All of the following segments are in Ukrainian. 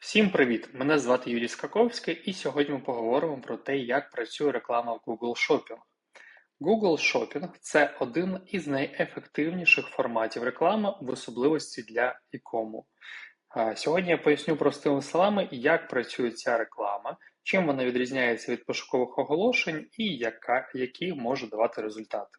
Всім привіт! Мене звати Юрій Скаковський, і сьогодні ми поговоримо про те, як працює реклама в Google Shopping. Google Shopping – це один із найефективніших форматів реклами, в особливості для e-com. Сьогодні я поясню простими словами, як працює ця реклама, чим вона відрізняється від пошукових оголошень і яка, які може давати результати.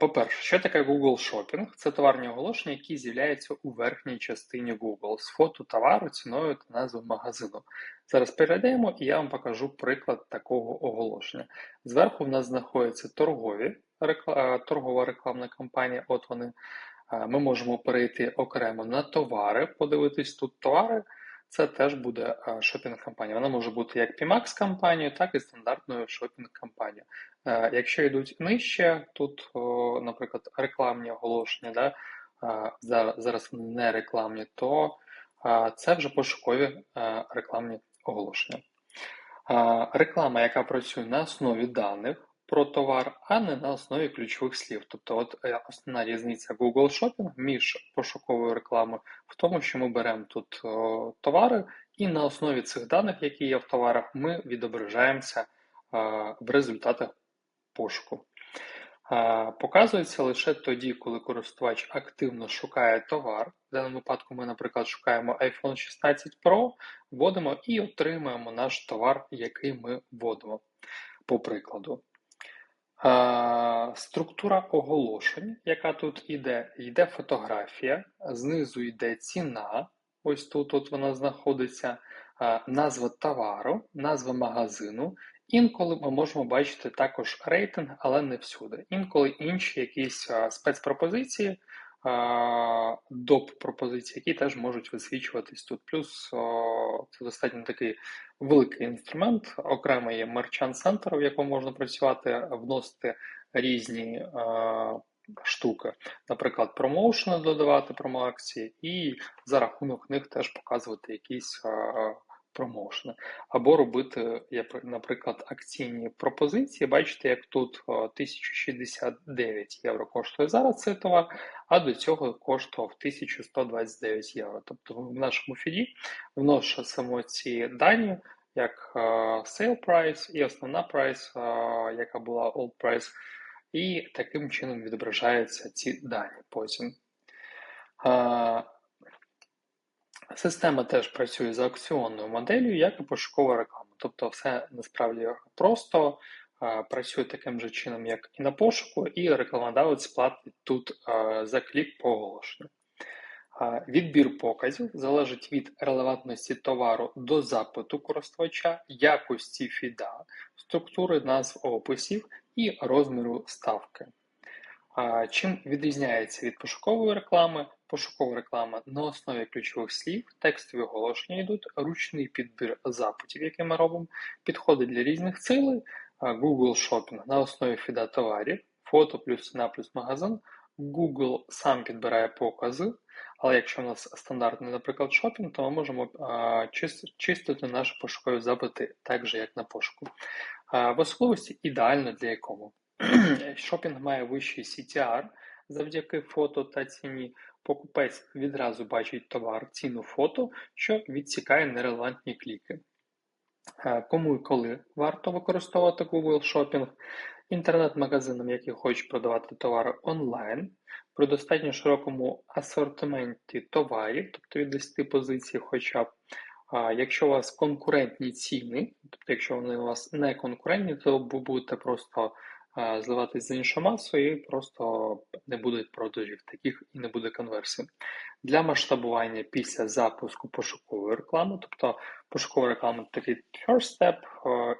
По-перше, що таке Google Shopping? Це товарні оголошення, які з'являються у верхній частині Google з фото товару, ціною та назвою магазину. Зараз перейдемо і я вам покажу приклад такого оголошення. Зверху в нас знаходяться торгові, торгова рекламна кампанія. От вони. Ми можемо перейти окремо на товари, подивитись тут товари. Це теж буде шопінг-кампанія. Вона може бути як PMAX кампанією, так і стандартною шопінг-кампанією. Е, якщо йдуть нижче, тут, наприклад, рекламні оголошення, да, зараз не рекламні, то це вже пошукові е, рекламні оголошення. Реклама, яка працює на основі даних про товар, а не на основі ключових слів. Тобто, от е, основна різниця Google Shopping між пошуковою рекламою в тому, що ми беремо тут товари, і на основі цих даних, які є в товарах, ми відображаємося в результатах пошуку. Показується лише тоді, коли користувач активно шукає товар. В даному випадку ми, наприклад, шукаємо iPhone 16 Pro, вводимо і отримуємо наш товар, який ми вводимо. По прикладу. Структура оголошень, яка тут йде, йде фотографія, знизу йде ціна. Ось тут от вона знаходиться, назва товару, назва магазину Інколи ми можемо бачити також рейтинг, але не всюди. Інколи інші якісь спецпропозиції, доп пропозиції, які теж можуть висвічуватись тут. Плюс це достатньо такий великий інструмент. Окремо є Merchant Center, в якому можна працювати, вносити різні штуки, наприклад, промоушени додавати промоакції, і за рахунок них теж показувати якісь промоушени. Або робити, наприклад, акційні пропозиції. Бачите, як тут 1069 євро коштує зараз цей товар, а до цього коштував 1129 євро. Тобто в нашому фіді вносимо ці дані. Як sale price і основна price, яка була old price, і таким чином відображаються ці дані потім. Система теж працює за акціонною моделлю, як і пошукова реклама. Тобто, все насправді просто працює таким же чином, як і на пошуку, і рекламодавець платить тут за клік по оголошенню. Відбір показів залежить від релевантності товару до запиту користувача, якості фіда, структури назв описів і розміру ставки. Чим відрізняється від пошукової реклами? Пошукова реклама на основі ключових слів, текстові оголошення йдуть, ручний підбір запитів, які ми робимо, підходи для різних цілей, Google Shopping на основі фіда товарів, фото плюс ціна плюс магазин. Google сам підбирає покази, але якщо у нас стандартний, наприклад, шопінг, то ми можемо чистити наші пошукові запити так же, як на пошуку. В особливості ідеально для якому. Шопінг має вищий CTR завдяки фото та ціні. Покупець відразу бачить товар, ціну фото, що відсікає нерелевантні кліки. Е, кому і коли варто використовувати Google Shopping, інтернет-магазинам, які хочуть продавати товари онлайн, при достатньо широкому асортименті товарів, тобто від 10 позицій, хоча б. Якщо у вас конкурентні ціни, тобто якщо вони у вас не конкурентні, то ви будете просто зливатись за іншу масу і просто не буде продажів таких і не буде конверсії. Для масштабування після запуску пошукової реклами, тобто пошукова реклама такий first step,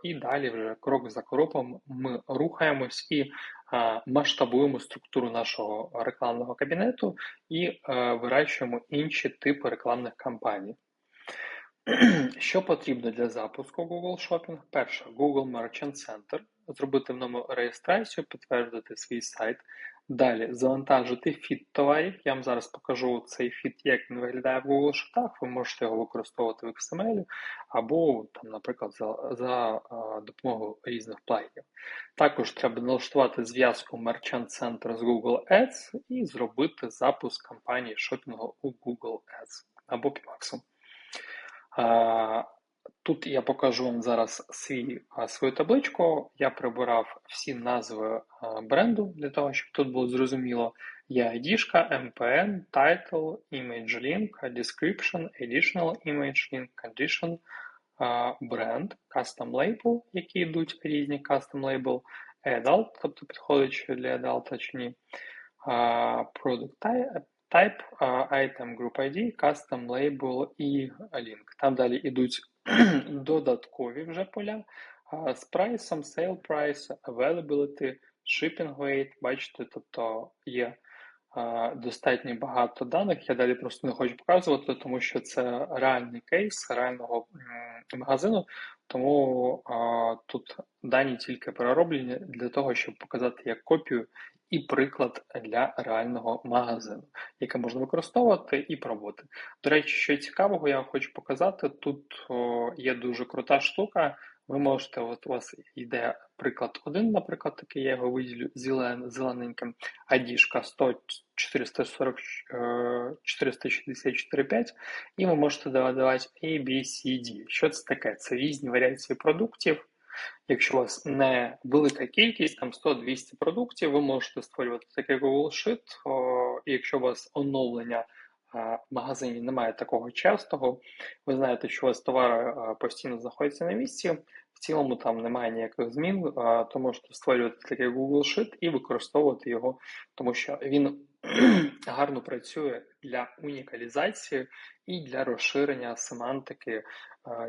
і далі вже крок за кроком ми рухаємось і масштабуємо структуру нашого рекламного кабінету і вирощуємо інші типи рекламних кампаній. Що потрібно для запуску Google Shopping? Перше, Google Merchant Center зробити в ньому реєстрацію, підтвердити свій сайт. Далі завантажити фіт товарів. Я вам зараз покажу цей фіт, як він виглядає в Google Шотах. Ви можете його використовувати в XML або, там, наприклад, за за допомогою різних плагінів. Також треба налаштувати зв'язку Merchant Center з Google Ads і зробити запуск кампанії шопінгу у Google Ads або Pimax. Тут я покажу вам зараз свій, свою табличку. Я прибирав всі назви бренду для того, щоб тут було зрозуміло. Є ID, MPN, Title, Image Link, Description, Additional Image Link, Condition, бренд, Custom Label, які йдуть різні Custom Label, Adult, тобто підходить для Adult чи ні, Product Type, Item Group ID, Custom Label і Link. Там далі йдуть додаткові вже поля з прайсом, sale price, availability, shipping weight, бачите, тобто є достатньо багато даних. Я далі просто не хочу показувати, тому що це реальний кейс реального магазину, тому тут дані тільки перероблені для того, щоб показати як копію і приклад для реального магазину, який можна використовувати і пробувати. До речі, що цікавого, я хочу показати. Тут о, є дуже крута штука. Ви можете, от у вас йде приклад один, наприклад, такий, я його виділю зелен, зелененьким, ID 100 440 464,5, і ви можете додавати A, B, C, D. Що це таке? Це різні варіації продуктів. Якщо у вас не велика кількість, там 100-200 продуктів, ви можете створювати такий Google Sheet, якщо у вас оновлення в магазині немає такого частого, ви знаєте, що у вас товари постійно знаходяться на місці, в цілому там немає ніяких змін, то можете створювати такий Google Sheet і використовувати його, тому що він гарно працює для унікалізації і для розширення семантики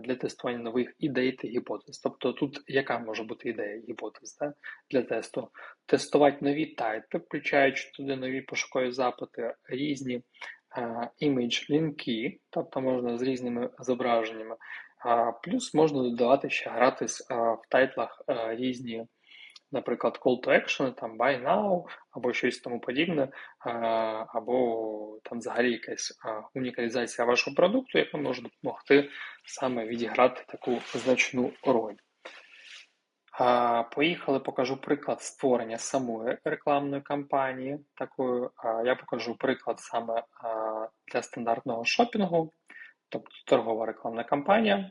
для тестування нових ідей та гіпотез. Тобто тут яка може бути ідея гіпотез да? для тесту? Тестувати нові тайпи, включаючи туди нові пошукові запити, різні імідж лінки, тобто можна з різними зображеннями. Плюс можна додавати ще гратись в тайтлах різні наприклад, call to action, там buy now, або щось тому подібне, або там взагалі якась унікалізація вашого продукту, яка може допомогти саме відіграти таку значну роль. Поїхали, покажу приклад створення самої рекламної кампанії. Такою я покажу приклад саме для стандартного шопінгу, тобто торгова рекламна кампанія.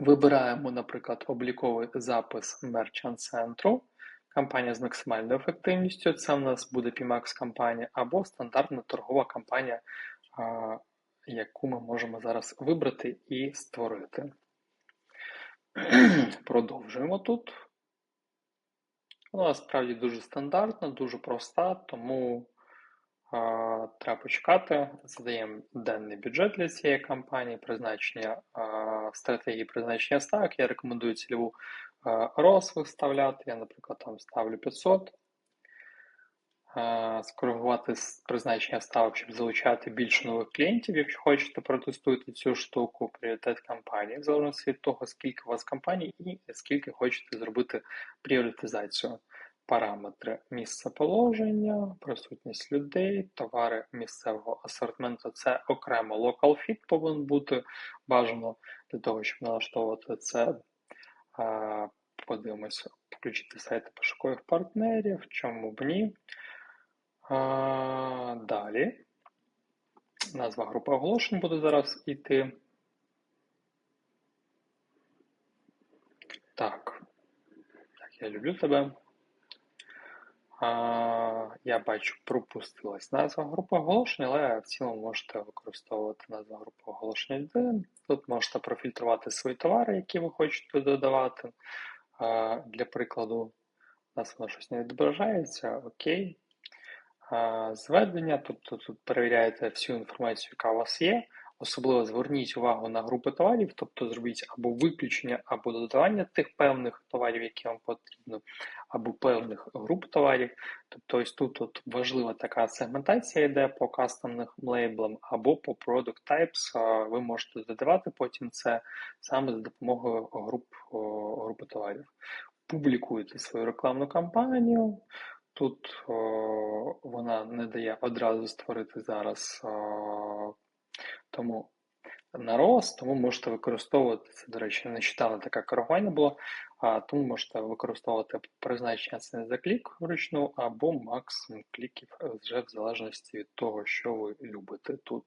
Вибираємо, наприклад, обліковий запис Merchant центру, кампанія з максимальною ефективністю. Це в нас буде PMAX кампанія або стандартна торгова кампанія, яку ми можемо зараз вибрати і створити. Продовжуємо тут. Вона насправді дуже стандартна, дуже проста, тому Треба почекати, задаємо денний бюджет для цієї кампанії, призначення стратегії призначення ставок. Я рекомендую цільову роз виставляти. Я, наприклад, там ставлю 500. Скоригувати призначення ставок, щоб залучати більше нових клієнтів. Якщо хочете, протестуйте цю штуку, пріоритет кампанії, в залежності від того, скільки у вас компаній і скільки хочете зробити пріоритизацію параметри місцеположення, присутність людей, товари місцевого асортименту. Це окремо local fit повинен бути бажано для того, щоб налаштовувати це. Подивимося, включити сайти пошукових партнерів, чому б ні. Далі. Назва групи оголошень буде зараз йти. Так, як я люблю тебе. Я бачу, пропустилась назва групи оголошень, але в цілому можете використовувати назву групи оголошень 1. Тут можете профільтрувати свої товари, які ви хочете додавати. Для прикладу, у нас воно щось не відображається. Окей. Зведення, тобто тут перевіряєте всю інформацію, яка у вас є. Особливо зверніть увагу на групи товарів, тобто зробіть або виключення, або додавання тих певних товарів, які вам потрібно, або певних груп товарів. Тобто ось тут от важлива така сегментація йде по кастомних лейблам, або по product types. Ви можете додавати потім це саме за допомогою груп, групи товарів. Публікуйте свою рекламну кампанію. Тут о, вона не дає одразу створити зараз. О, тому на рост, тому можете використовувати це, до речі, нещодавно таке коригування було, а тому можете використовувати призначення ціни за клік вручну або максимум кліків вже в залежності від того, що ви любите тут.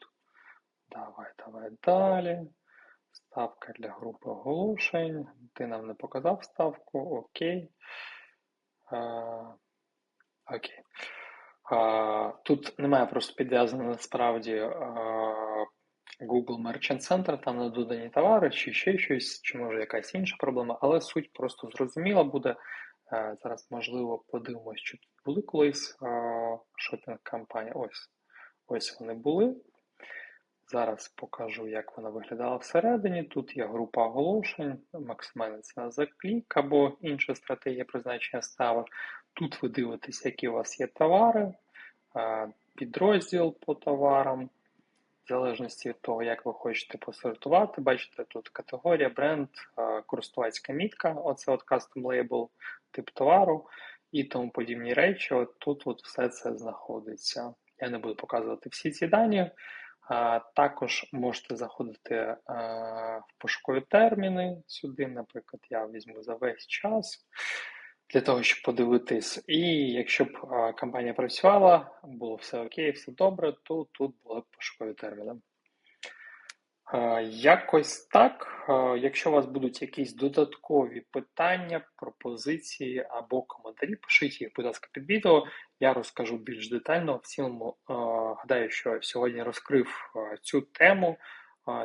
Давай, давай далі. Ставка для групи оголошень. Ти нам не показав ставку. Окей. А, Окей. А, Тут немає просто підв'язано насправді а, Google Merchant Center, там не додані товари, чи ще щось, чи може якась інша проблема, але суть просто зрозуміла буде. Е, Зараз, можливо, подивимось, чи тут були колись шопінг кампанії. Ось ось вони були. Зараз покажу, як вона виглядала всередині. Тут є група оголошень, максимальна ціна за клік або інша стратегія призначення ставок. Тут ви дивитесь, які у вас є товари, е, підрозділ по товарам, в залежності від того, як ви хочете посортувати. Бачите, тут категорія, бренд, е, користувацька мітка, оце от custom label, тип товару і тому подібні речі. От тут от все це знаходиться. Я не буду показувати всі ці дані. А, Також можете заходити а, в пошукові терміни сюди, наприклад, я візьму за весь час для того, щоб подивитись. І якщо б а, кампанія працювала, було все окей, все добре, то тут були б пошукові терміни. Якось так. Якщо у вас будуть якісь додаткові питання, пропозиції або коментарі, пишіть їх, будь ласка, під відео. Я розкажу більш детально. В цілому гадаю, що сьогодні розкрив цю тему.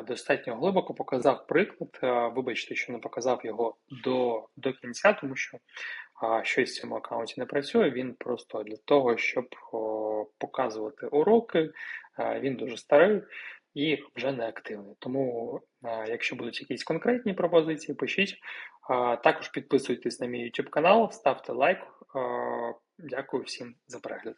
Достатньо глибоко показав приклад. Вибачте, що не показав його до, до кінця, тому що щось в цьому аккаунті не працює. Він просто для того, щоб показувати уроки. Він дуже старий і вже не активний. Тому, якщо будуть якісь конкретні пропозиції, пишіть. Також підписуйтесь на мій YouTube канал, ставте лайк. Дякую всім за перегляд.